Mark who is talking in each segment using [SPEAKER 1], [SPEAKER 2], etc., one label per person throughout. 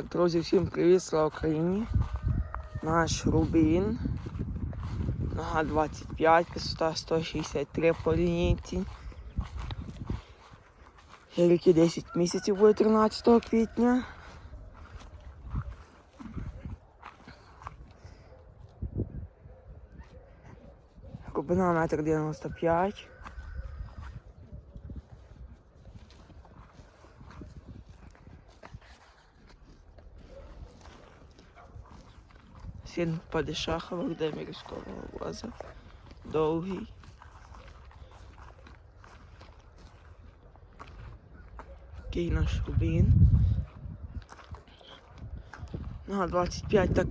[SPEAKER 1] Так, друзі, всім привіт, слава Україні. Наш Рубін. Нога 25, висота 163 по лінійці. Ріки 10 місяців буде 13 квітня. Глибина 1,95 м. Син Падишахова, де мірського воза. Довгий. Такий наш рубін. На 25 так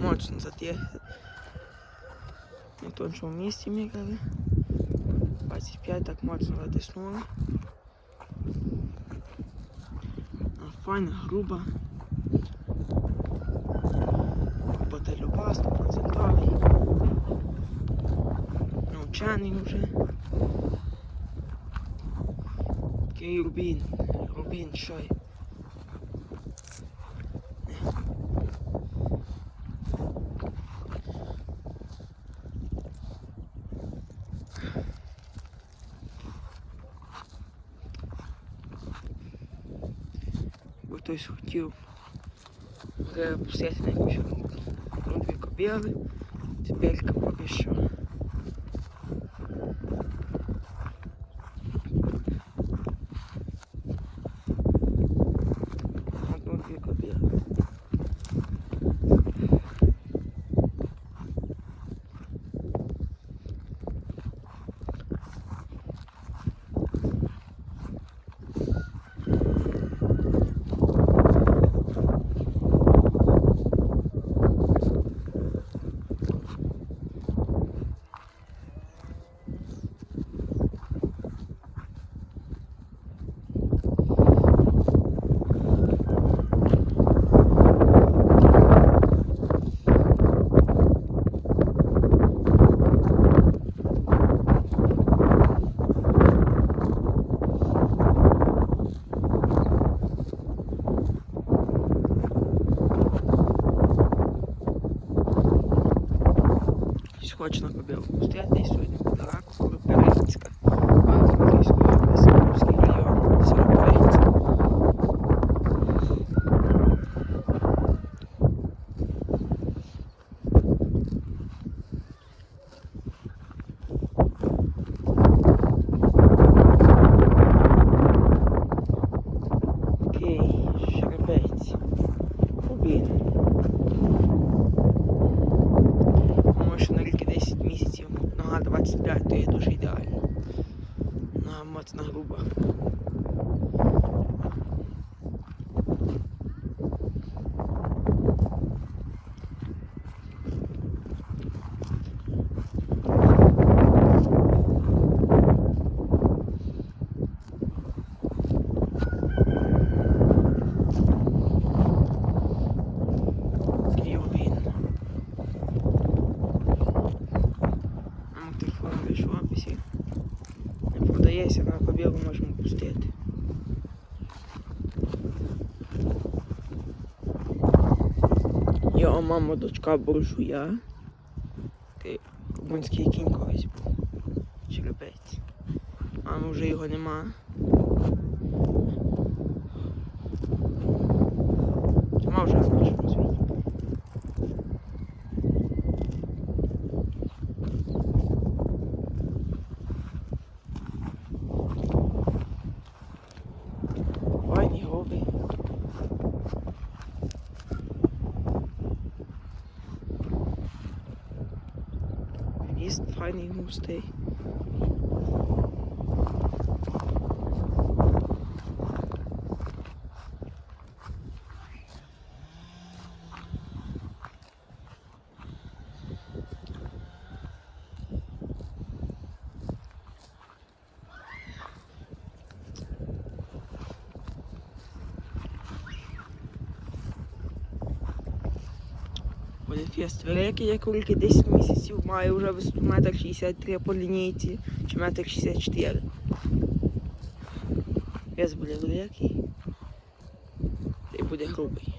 [SPEAKER 1] моцно затє. На тоншому місці міряли. 25 так моцно затиснули. Файна, груба. Навчений вже. Такий рубін. Рубін, що й. Бо хтось хотів вже пустити на якусь дві кобіли. Тепер поки що. Хтось хоче на кобілу пустити і сьогодні раку Кропивницька. Івано-Франківської області, Київський район, село Перинське. Окей, Щербець. Рубін. Тому що на ріки 10 місяців, нога 25, то є дуже ідеально. На моцна груба. Мама, дочка буржуя. Ти румунський кінь колись був. Черепець. А вже його. Нема He's finding who's there. Поліфест великий, як великий 10 місяців, має вже висоту метр 63 по лінійці, чи метр 64. Вес буде великий. І буде грубий.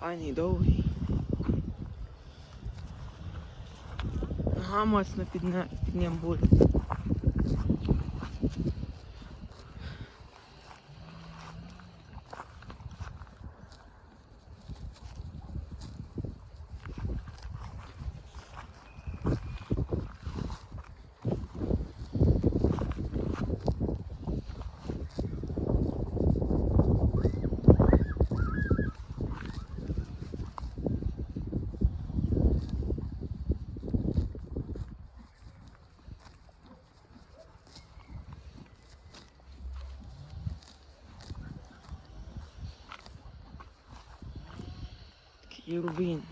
[SPEAKER 1] Файний довгий. Ага, моцно під, під ним буде. Такий рубін.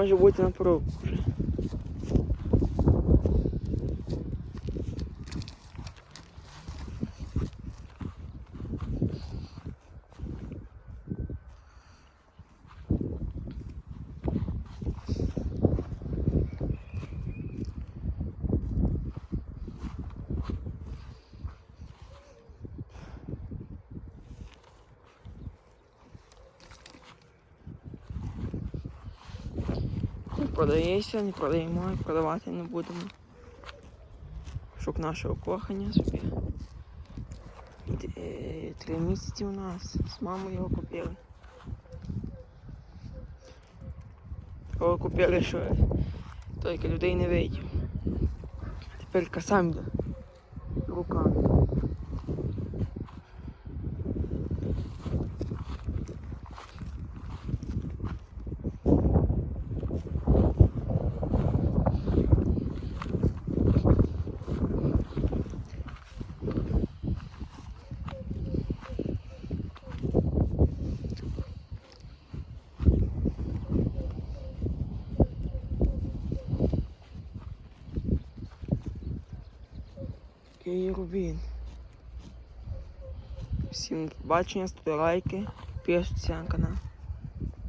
[SPEAKER 1] Так що може бути на продається, не продаємо, продавати не будемо. Щоб нашого кохання собі. Е, Три місяці у нас. З мамою його купили. Його купили, що тільки людей не видів. Тепер сам йде. Руками. Такий рубін. Всім бачення, ставте лайки, підписуйтесь на канал.